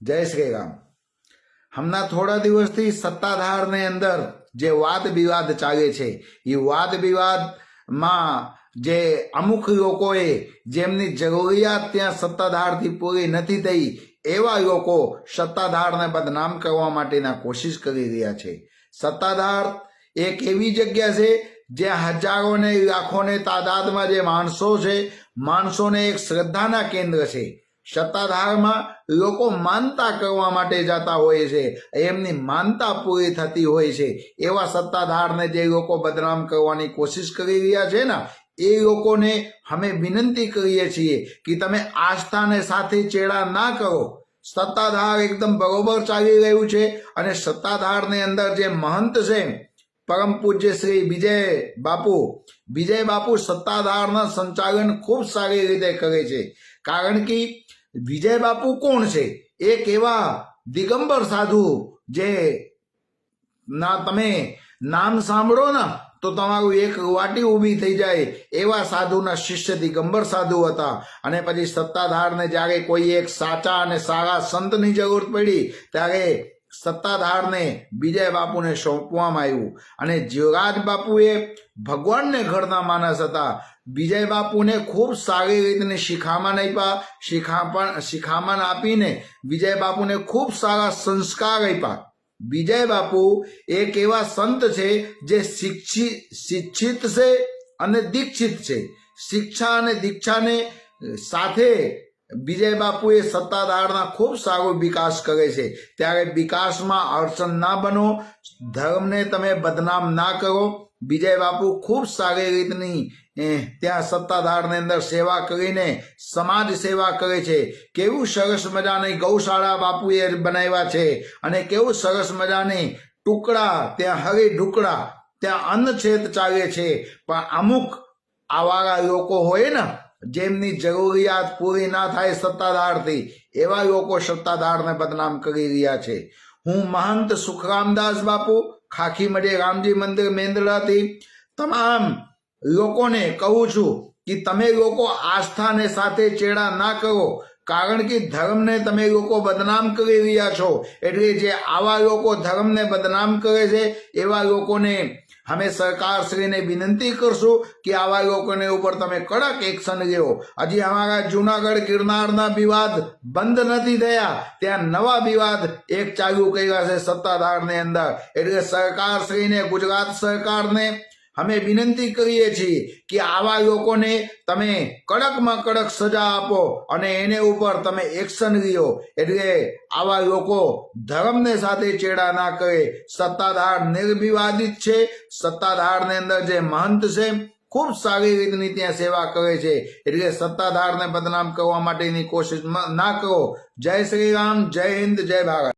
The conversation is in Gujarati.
જય શ્રી રામ. હમણાં થોડા દિવસથી સત્તાધારને અંદર જે વાદ વિવાદ ચાલે છે, એ વાદ વિવાદમાં જે અમુક લોકોએ જેમની જરૂરિયાત ત્યાં સત્તાધારથી પૂરી નથી થઈ, એવા લોકો સત્તાધારને બદનામ કરવા માટેના કોશિશ કરી રહ્યા છે. સત્તાધાર એક એવી જગ્યા છે, જ્યાં હજારોને લાખોને તાદાદમાં જે માણસો છે, માણસોને એક શ્રદ્ધાના કેન્દ્ર છે. સત્તાધારમાં લોકો માનતા કરવા માટે જતા હોય છે. એમની માનતા પૂરી થતી હોય છે. એવા સત્તાધારને જે લોકો બદનામ કરવાની કોશિશ કરી રહ્યા છે ને, એ લોકોને અમે વિનંતી કરીએ છીએ કે તમે આસ્થાને સાથે ચેડા ના કરો. સત્તાધાર એકદમ બરોબર ચાલી રહ્યું છે અને સત્તાધારની અંદર જે મહંત છે, પરમ પૂજ્ય શ્રી વિજય બાપુ વિજય બાપુ સત્તાધારના સંચાલન ખૂબ સારી રીતે કરે છે. કારણ કે વિજય બાપુ કોણ છે? એક એવા દિગંબર સાધુ જે ના, તમે નામ સાંભળો ને, તો તમારું એક વાટી ઊભી થઈ જાય એવા સાધુના શિષ્ય દિગંબર સાધુ હતા. અને પછી સત્તાધારને જ્યારે કોઈ એક સાચા અને સારા સંતની જરૂર પડી, ત્યારે સત્તાધારને વિજય બાપુને સોંપવામાં આવ્યું. અને જીવરાજ બાપુએ ભગવાનને ઘરના માણસ હતા. વિજય બાપુને ખૂબ સારી રીતની શિખામણ આપ્યા શિખામણ શિખામણ આપીને વિજય બાપુને ખૂબ સારા સંસ્કાર આપ્યા વિજય બાપુ એક એવા સંત છે જે શિક્ષિત શિક્ષિત છે અને દીક્ષિત છે. શિક્ષા અને દીક્ષાને સાથે વિજય બાપુએ સત્તાધારના ખૂબ સારો વિકાસ કરે છે. ત્યારે વિકાસમાં અડચણ ના બનો. ધર્મને તમે બદનામ ના કરો. વિજય બાપુ ખૂબ સારી રીતની ત્યાં સત્તાધારની અંદર સેવા કરીને સમાજ સેવા કરે છે. કેવું સરસ મજાની ગૌશાળા બાપુએ બનાવ્યા છે અને કેવું સરસ મજાની ટુકડા, ત્યાં હરી ઢુકડા, ત્યાં અન્નછેદ ચાલે છે. પણ અમુક આવારા લોકો હોય ને, જેમની જરૂરિયાત પૂરી ના થાય સત્તાધારથી, એવા લોકો સત્તાધારને બદનામ કરી રહ્યા છે. હું મહંત સુખરામદાસ બાપુ, ખાખી મઢે રામજી મંદિર મેંદડાથી, તમામ લોકોને કહું છું કે તમે લોકો આસ્થાને સાથે ચેડા ના કરો, કારણ કે ધર્મને તમે લોકો બદનામ કરી રહ્યા છો. એટલે જે આવા લોકો ધર્મને બદનામ કરે છે, એવા લોકોને અમે સરકારશ્રીને વિનંતી કરશું કે આવા લોકોને ઉપર તમે કડક એક્શન લેવો હજી અમારા જુનાગઢ ગિરનારના વિવાદ બંધ નથી થયા. ત્યાં નવા વિવાદ એક ચાલુ કર્યા છે સત્તાધારની અંદર. એટલે સરકારશ્રીને, ગુજરાત સરકારને અમે વિનંતી કરીએ છીએ કે આવા લોકોને તમે કડકમાં કડક સજા આપો અને એને ઉપર તમે એક્શન લ્યો. એટલે આવા લોકો ધર્મને સાથે ચેડા ના કરે. સત્તાધાર નિર્વિવાદિત છે. સત્તાધારની અંદર જે મહંત છે, ખૂબ સારી રીતની ત્યાં સેવા કરે છે. એટલે સત્તાધારને બદનામ કરવા માટેની કોશિશ ન- કરો. જય શ્રી રામ, જય હિન્દ, જય ભારત.